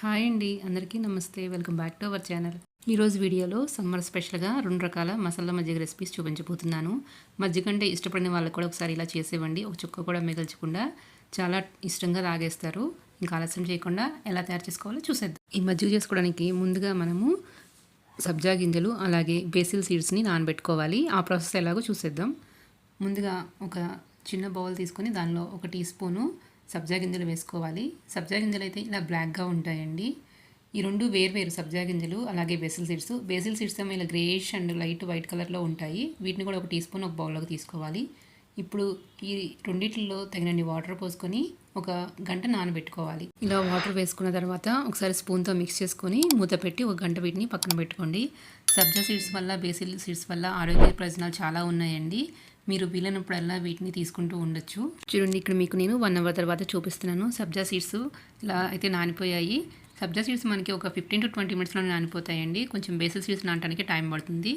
Hi అండి అందరికీ నమస్తే. Welcome back to our channel. ఈరోజు వీడియోలో సమ్మర్ స్పెషల్గా రెండు రకాల మసాలా మజ్జిగ రెసిపీస్ చూపించబోతున్నాను. మజ్జిగ అంటే ఇష్టపడిన వాళ్ళకి కూడా ఒకసారి ఇలా చేసేవండి ఒక చుక్క కూడా మిగల్చకుండా చాలా ఇష్టంగా తాగేస్తారు ఇంకా ఆలస్యం చేయకుండా ఎలా తయారు చేసుకోవాలో చూసేద్దాం. ఈ మజ్జిగ చేసుకోవడానికి ముందుగా మనము సబ్జా గింజలు అలాగే బేసిల్ సీడ్స్ని నానబెట్టుకోవాలి. ఆ ప్రాసెస్ ఎలాగో చూసేద్దాం. ముందుగా ఒక చిన్న బౌల్ తీసుకొని దానిలో ఒక టీ స్పూను సబ్జా గింజలు వేసుకోవాలి. సబ్జా గింజలు అయితే ఇలా బ్లాక్గా ఉంటాయండి. ఈ రెండు వేరు సబ్జా గింజలు అలాగే బేసిల్ సీడ్స్ బేసిల్ సీడ్స్ ఏమో ఇలా గ్రేష్ అండ్ లైట్ వైట్ కలర్లో ఉంటాయి. వీటిని కూడా ఒక టీ స్పూన్ ఒక బౌల్లోకి తీసుకోవాలి. ఇప్పుడు ఈ రెండింటిలో తగినన్ని వాటర్ పోసుకొని ఒక గంట నానబెట్టుకోవాలి. ఇలా వాటర్ వేసుకున్న తర్వాత ఒకసారి స్పూన్తో మిక్స్ చేసుకొని మూత పెట్టి ఒక గంట వీటిని పక్కన పెట్టుకోండి. సబ్జా సీడ్స్ వల్ల బేసిల్ సీడ్స్ వల్ల ఆరోగ్య ప్రయోజనాలు చాలా ఉన్నాయండి. మీరు వీలైనప్పుడల్లా వీటిని తీసుకుంటూ ఉండొచ్చు. చూడండి ఇక్కడ మీకు నేను వన్ అవర్ తర్వాత చూపిస్తున్నాను. సబ్జా సీడ్స్ ఇలా అయితే నానిపోయాయి. సబ్జా సీడ్స్ మనకి ఒక ఫిఫ్టీన్ టు ట్వంటీ మినిట్స్లో నానిపోతాయండి. కొంచెం బేసిల్ సీడ్స్ నానడానికి టైం పడుతుంది.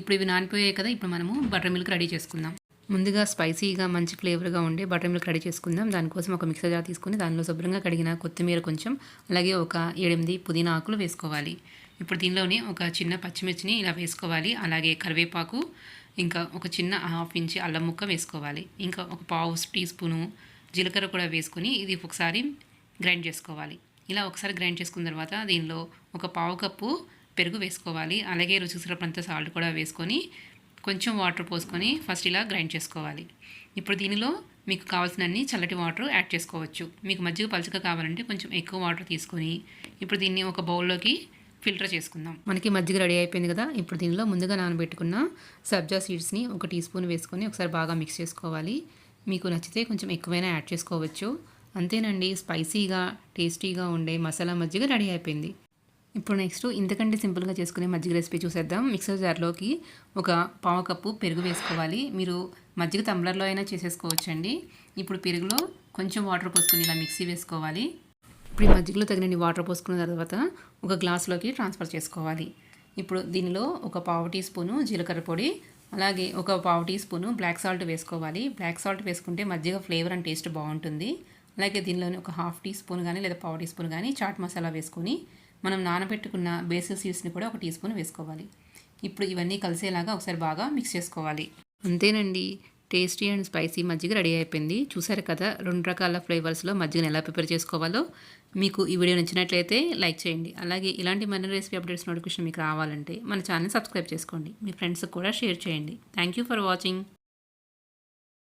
ఇప్పుడు ఇవి నానిపోయాయి కదా ఇప్పుడు మనము బటర్ మిల్క్ రెడీ చేసుకుందాం. ముందుగా స్పైసీగా మంచి ఫ్లేవర్గా ఉండే బటర్ మిల్క్ రెడీ చేసుకుందాం. దానికోసం ఒక మిక్సర్ జార్ తీసుకుని దానిలో శుభ్రంగా కడిగిన కొత్తిమీర కొంచెం అలాగే ఒక ఎనిమిది పుదీనా ఆకులు వేసుకోవాలి. ఇప్పుడు దీనిలోనే ఒక చిన్న పచ్చిమిర్చిని ఇలా వేసుకోవాలి. అలాగే కరివేపాకు ఇంకా ఒక చిన్న హాఫ్ ఇంచ్ అల్లం ముక్క వేసుకోవాలి. ఇంకా ఒక పావు టీ స్పూను జీలకర్ర కూడా వేసుకొని ఇది ఒకసారి గ్రైండ్ చేసుకోవాలి. ఇలా ఒకసారి గ్రైండ్ చేసుకున్న తర్వాత దీనిలో ఒక పావు కప్పు పెరుగు వేసుకోవాలి. అలాగే రుచి సరిపడంత సాల్ట్ కూడా వేసుకొని కొంచెం వాటర్ పోసుకొని ఫస్ట్ ఇలా గ్రైండ్ చేసుకోవాలి. ఇప్పుడు దీనిలో మీకు కావాల్సినన్ని చల్లటి వాటర్ యాడ్ చేసుకోవచ్చు. మీకు మజ్జిగ పలుచగా కావాలంటే కొంచెం ఎక్కువ వాటర్ తీసుకొని ఇప్పుడు దీన్ని ఒక బౌల్లోకి ఫిల్టర్ చేసుకుందాం. మనకి మజ్జిగ రెడీ అయిపోయింది కదా? ఇప్పుడు దీనిలో ముందుగా నానబెట్టుకున్న సబ్జా సీడ్స్ని ఒక టీ స్పూన్ వేసుకొని ఒకసారి బాగా మిక్స్ చేసుకోవాలి. మీకు నచ్చితే కొంచెం ఎక్కువైనా యాడ్ చేసుకోవచ్చు. అంతేనండి స్పైసీగా టేస్టీగా ఉండే మసాలా మజ్జిగ రెడీ అయిపోయింది. ఇప్పుడు నెక్స్ట్ ఇంతకంటే సింపుల్గా చేసుకునే మజ్జిగ రెసిపీ చూసేద్దాం. మిక్సర్ జార్లోకి ఒక పావు కప్పు పెరుగు వేసుకోవాలి. మీరు మజ్జిగ తంబ్లర్లో అయినా చేసేసుకోవచ్చండి. ఇప్పుడు పెరుగులో కొంచెం వాటర్ పోసుకుని ఇలా మిక్సీ వేసుకోవాలి. ఇప్పుడు ఈ మజ్జిగలో తగినన్ని వాటర్ పోసుకున్న తర్వాత ఒక గ్లాస్లోకి ట్రాన్స్ఫర్ చేసుకోవాలి. ఇప్పుడు దీనిలో ఒక పావు టీ స్పూను జీలకర్ర పొడి అలాగే ఒక పావు టీ స్పూను బ్లాక్ సాల్ట్ వేసుకోవాలి. బ్లాక్ సాల్ట్ వేసుకుంటే మజ్జిగ ఫ్లేవర్ అండ్ టేస్ట్ బాగుంటుంది. అలాగే దీనిలోని ఒక హాఫ్ టీ స్పూన్ కానీ లేదా పావు టీ స్పూన్ కానీ చాట్ మసాలా వేసుకొని మనం నానబెట్టుకున్న బేసిల్ సీడ్స్ని కూడా ఒక టీ స్పూన్ వేసుకోవాలి. ఇప్పుడు ఇవన్నీ కలిసేలాగా ఒకసారి బాగా మిక్స్ చేసుకోవాలి. అంతేనండి. టేస్టీ అండ్ స్పైసీ మజ్జిగ రెడీ అయిపోయింది. చూసారు కదా రెండు రకాల ఫ్లేవర్స్లో మజ్జిగను ఎలా ప్రిపేర్ చేసుకోవాలో. మీకు ఈ వీడియో నచ్చినట్లయితే లైక్ చేయండి. అలాగే ఇలాంటి మన రెసిపీ అప్డేట్స్ నోటిఫికేషన్ మీకు రావాలంటే మన ఛానల్ సబ్స్క్రైబ్ చేసుకోండి. మీ ఫ్రెండ్స్కి కూడా షేర్ చేయండి. Thank you for watching.